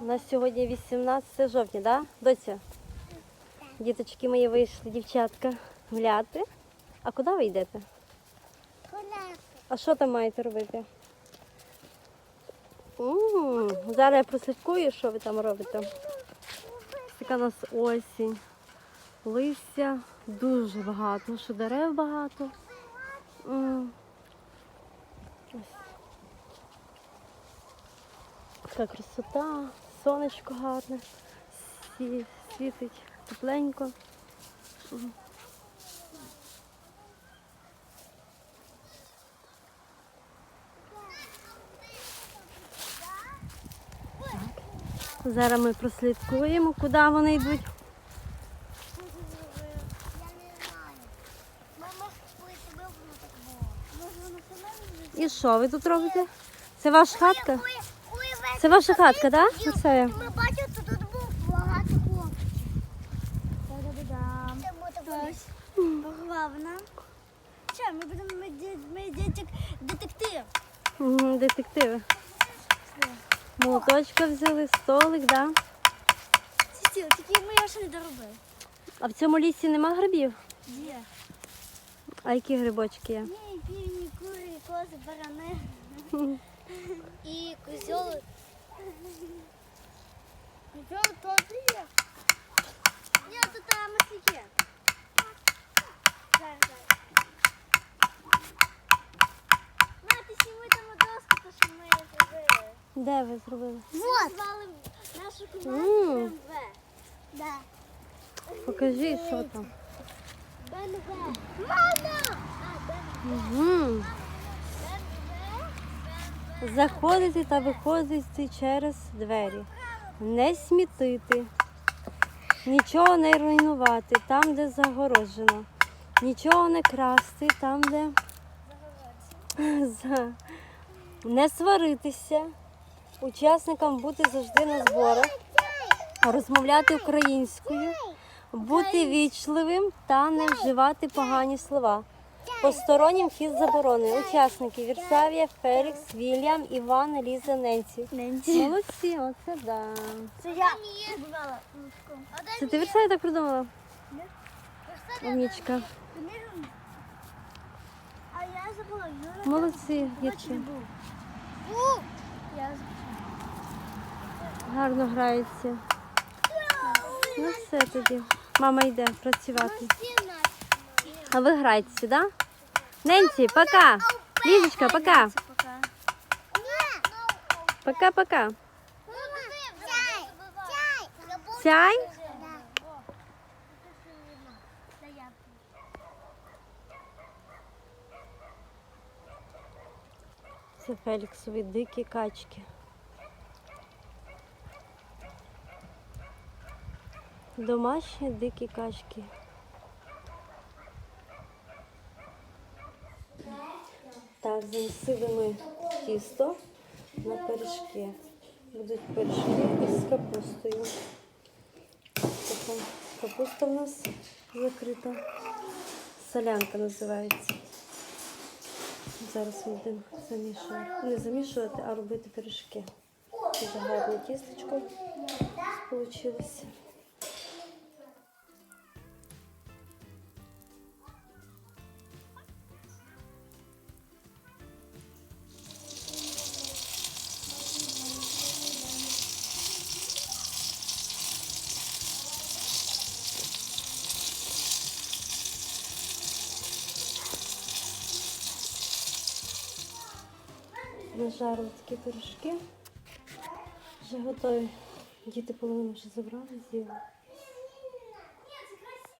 У нас сьогодні 18 жовтня, да? Доця? Діточки мої вийшли, дівчатка, гуляти. А куди ви йдете? Гуляти. А що там маєте робити? м зараз я прослідкую, що ви там робите. Така у нас осінь. Листя дуже багато, ну що дерев багато. М. Ось. Така красота, сонечко гарне, світить тепленько. Зараз ми прослідкуємо, куди вони йдуть. І що ви тут робите? Це ваша хатка? Це ваша хатка, так? Це Ми бачили, тут був багато хлопців. Буде Що, ми будемо ми, ді- ми детектив. Мгм, детективи. Молоточка взяли, столик, да? Ці стіл, такі ми його ще не доробили. А в цьому лісі нема грибів? Є. А які грибочки є? Ні, півні, кури, кози, барани. І козьоли. Ні, тут там зараз. Мати, сніми там доску, то що ми зробили. Де ви зробили? Вот. Звали нашу М. команду БМВ. Да. Покажи, що там. БМВ. Мама! А, БМВ. Угу. Заходити та виходити через двері. Не смітити. Нічого не руйнувати там, де загороджено. Нічого не красти там, де не сваритися. Учасникам бути завжди на зборах, розмовляти українською, бути вічливим та не вживати погані слова. Постороннім вхід заборонений. Учасники Вірсавія, Фелікс, Вільям, Іван, Ліза, Ненсі. Ненці. Молодці, оце да. Це я збивала. Це ти Вірсавія так придумала? Умнічка. Книгу. А я забула. Юра Молодці, забула. Гарно граються. Ну все тоді. Мама йде працювати. А ви грайте сюди? Ненсі, пока. Лізочка, пока. Пока. Пока-пока. Чай. Це Феліксові дикі качки. Домашні дикі качки. Так, замісили тісто на пиріжки. Будуть пиріжки із капустою. Така капуста в нас закрита. Солянка називається. Зараз будемо замішувати. Не замішувати, а робити пиріжки. Дуже гарне тістечко вийшло. Нажарили такі пиріжки. Вже готові. Діти половину вже забрали, з'їли.